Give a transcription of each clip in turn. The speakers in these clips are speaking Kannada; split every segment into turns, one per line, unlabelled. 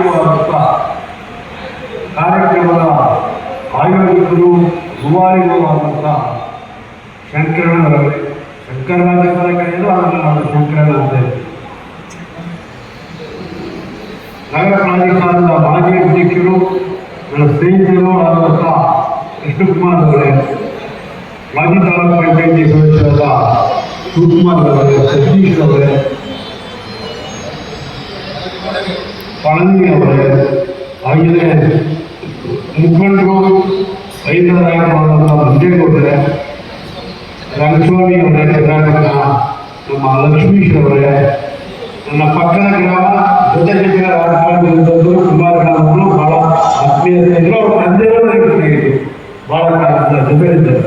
ನಾಯಕರು ಆದಂಥ ಕಾರ್ಯಕ್ರಮದ ಆಯೋಜಕರು ದುವಾರಿಗಳು ಆದಂಥ ಶಂಕರಣ್ಣವರವರೇ ಶಂಕರರಾಜ ಅಂತ ಕರೆಯೋದು ಅದನ್ನು ನಾವು ಶಂಕರಣ್ಣ ಅಂತ ಹೇಳ್ತೀವಿ. ನಗರ ಪ್ರಾಧಿಕಾರದ ಮಾಜಿ ಅಧ್ಯಕ್ಷರು ನನ್ನ ಸ್ನೇಹಿತರು ಆದಂಥ ಕೃಷ್ಣಕುಮಾರ್ ಅವರೇ ಮಾಜಿ ತಾಲೂಕು ಪಂಚಾಯತಿ ಸದಸ್ಯರಾದ ಶಿವಕುಮಾರ್ ಅವರೇ ಸತೀಶ್ ಅವರೇ ಪಳನಿ ಅವರೇ ಹಾಗೆಯೇ ಮುಖಂಡರು ಐದರ ನಾಯಕರಾದಂಥ ಮಂಜೇಗೌಡರೇ ರಂಗಸ್ವಾಮಿ ಅವರೇ ಕರ್ನಾಟಕ ನಮ್ಮ ಲಕ್ಷ್ಮೀಶ್ ಅವರೇ ನನ್ನ ಪಕ್ಕದ ಗ್ರಾಮ ಜೊತೆ ಜೊತೆ ರಾಜಕಾರಣದಲ್ಲಿದ್ದವರು ಕುಮಾರ ಗ್ರಾಮಗಳು ಬಹಳ ಆತ್ಮೀಯತೆಯಿಂದ ಅವ್ರ ತಂದೆಯವರು ಬಹಳ ಸ್ನೇಹಿತರು ಜೊತೆ ಕಾಲದ ಜೊತೆಲಿದ್ದರು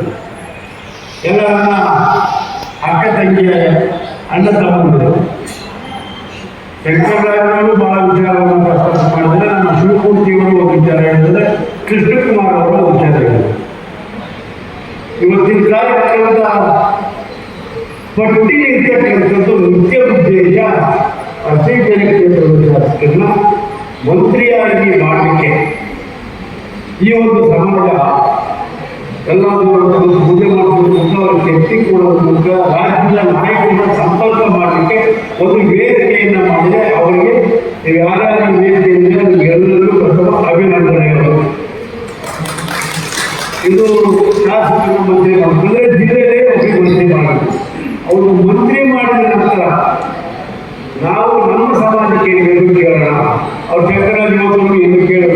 ಎಲ್ಲರನ್ನ ಅಕ್ಕ ತಂಗಿಯ ಅಣ್ಣ ತಮ್ಮಂದಿರು. ಶಂಕರರಾಯರು ಬಹಳ ವಿಚಾರವನ್ನು ಪ್ರಸ್ತಾಪ ಮಾಡಿದರೆ ನಮ್ಮ ಶಿವಮೂರ್ತಿಯವರು ಒಂದು ವಿಚಾರ ಹೇಳಿದರೆ ಕೃಷ್ಣಕುಮಾರ್ ಅವರು ವಿಚಾರ ಹೇಳಿದರು ಇವತ್ತಿನ ಕಾರ್ಯಕ್ರಮದ ಪಟ್ಟಿ ಇರ್ತಕ್ಕಂಥದ್ದು ಮುಖ್ಯ ಉದ್ದೇಶ ಅಸೇಜನ ಜನಕ್ಕೆ ಮಂತ್ರಿಯಾಗಿ ಮಾಡಲಿಕ್ಕೆ ಈ ಒಂದು ಸಮಾಜ ಎಲ್ಲಾದರೂ ಒಂದು ಪೂಜೆ ಮಾಡೋದ್ರ ಅವರ ಶಕ್ತಿ ಮೂಲಕ ರಾಜ್ಯದ ನಾಯಕರನ್ನ ಸಂಪರ್ಕ ಮಾಡಲಿಕ್ಕೆ ಒಂದು ವೇದಿಕೆಯನ್ನು ಮಾಡಿದೆ. ಅವರಿಗೆ ನೀವು ಯಾರ್ಯಾರು ವೇದಿಕೆಯಿಂದ ಎಲ್ಲರೂ ಪ್ರಥಮ ಅಭಿನಂದನೆಗಳು. ಇದು ಶಾಸಕರ ಮಂತ್ರಿ ಅಂದರೆ ಜಿಲ್ಲೆಯಲ್ಲೇ ಒಬ್ಬರಿಗೆ ಮಂತ್ರಿ ಮಾಡಬೇಕು ಅವರು ಮಂತ್ರಿ ಮಾಡಿದ ನಂತರ ನಾವು ನಮ್ಮ ಸಮಾಜಕ್ಕೆ ಏನು ಕೇಳೋಣ. ಅವ್ರು ಚಕ್ರ ಯುವಕರು ಏನು ಕೇಳೋಣ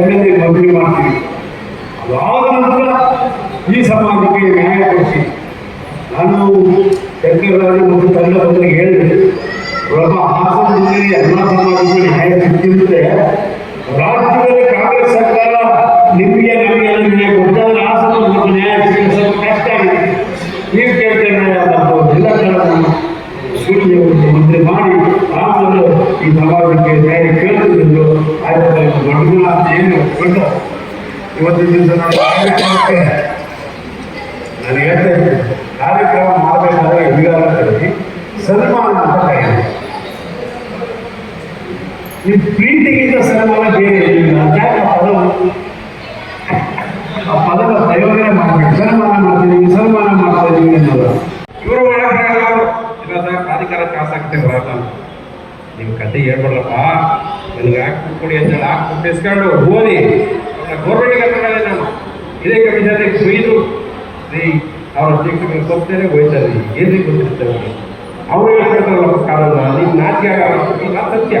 ನಾನು ಮದುವೆ ಮಾಡ್ತೀವಿ ಅದಾದ ನಂತರ ಈ ಸಮಾಜಕ್ಕೆ ನ್ಯಾಯ ಕೊಡಿಸಿ. ನಾನು ಶಂಕರರಾಜ ಮತ್ತು ತಂಡ ಬಂದಾಗ ಹೇಳಿದೆ. ಪ್ರಭ ಹಾಸನದಲ್ಲಿ ಎಲ್ಲ ಸಮಾಜಕ್ಕೆ ನ್ಯಾಯ ಸಿಕ್ಕಿರುತ್ತೆ. ರಾಜ್ಯದಲ್ಲಿ ಕಾಂಗ್ರೆಸ್ ಸರ್ಕಾರ ನಿಮಗೆ ನಮಗೆ ನ್ಯಾಯ ಕೊಡ್ತಾರೆ ಹಾಸನ ಮತ್ತು ನ್ಯಾಯ ಸಿಗಿಸಲು ಕಷ್ಟ ಆಗಿದೆ. ನೀವು ಕೇಳ್ತೇನೆ ಎಲ್ಲ ಸೂಚನೆ ಮಂತ್ರಿ ಮಾಡಿ ಆಮೇಲೆ ಈ ಸಮಾಜಕ್ಕೆ ನ್ಯಾಯ ಕೇಳ್ತಿದ್ರು ಆಯ್ತು ದೊಡ್ಡ ಅಂತ ಏನು ಇವತ್ತಿನ ದಿವಸ ನಾನು ಕಾರ್ಯಕ್ರಮಕ್ಕೆ ಹೇಳ್ತಾ ಕಾರ್ಯಕ್ರಮ ಮಾಡಬೇಕಾದ್ರೆ ಅಧಿಕಾರದಲ್ಲಿ ಸನ್ಮಾನ ಅಂತ ಕರೆಯುತ್ತೆ ಈ ಪ್ರೀತಿಗಿಂತ ಸನ್ಮಾನ ಬೇರೆ ಯಾಕೆ ಆ ಪದ ಆ ಪದದ ಪ್ರಯೋಜನ ಮಾಡಬೇಕು. ಸನ್ಮಾನ ಮಾಡ್ತೀನಿ, ಸನ್ಮಾನ ಮಾಡ್ತಾ ಇವರು ಅನ್ನೋದು
ಇವರು ಕಾರ್ಯಕ್ರಮ ಇಲ್ಲ, ಸರ್ ನಿಮ್ಮ ಕತೆ ಹೇಳ್ಬಾರ್ದಪ್ಪ. ನನಗೆ ಹಾಕಿ ಕೊಡಿ ಅಂತೇಳಿ ಹಾಕಿ ಕೊಟ್ಟಿಸ್ಕೊಂಡು ಓದಿ ಗೌರ್ಮೆಂಟ್ಗೆ ಹಾಕೊಂಡಾಗ ನಾನು. ಇದೇ ಕಮಿಷನ್ ಬೈದು ರೀ, ಅವ್ರ ಅಧ್ಯಕ್ಷರಿಗೆ ಸೋಗ್ತಾರೆ ಹೋಯ್ತಾರೆ ಏನ್ರಿ ಗೊತ್ತಿರ್ತೇವೆ ಅವ್ರು ಹೇಳ್ಕೊಳ್ತಾರಲ್ಲ ಕಾಲದ ನಿಮ್ಮ ನಾಚಿಕೆ ಸತ್ಯ.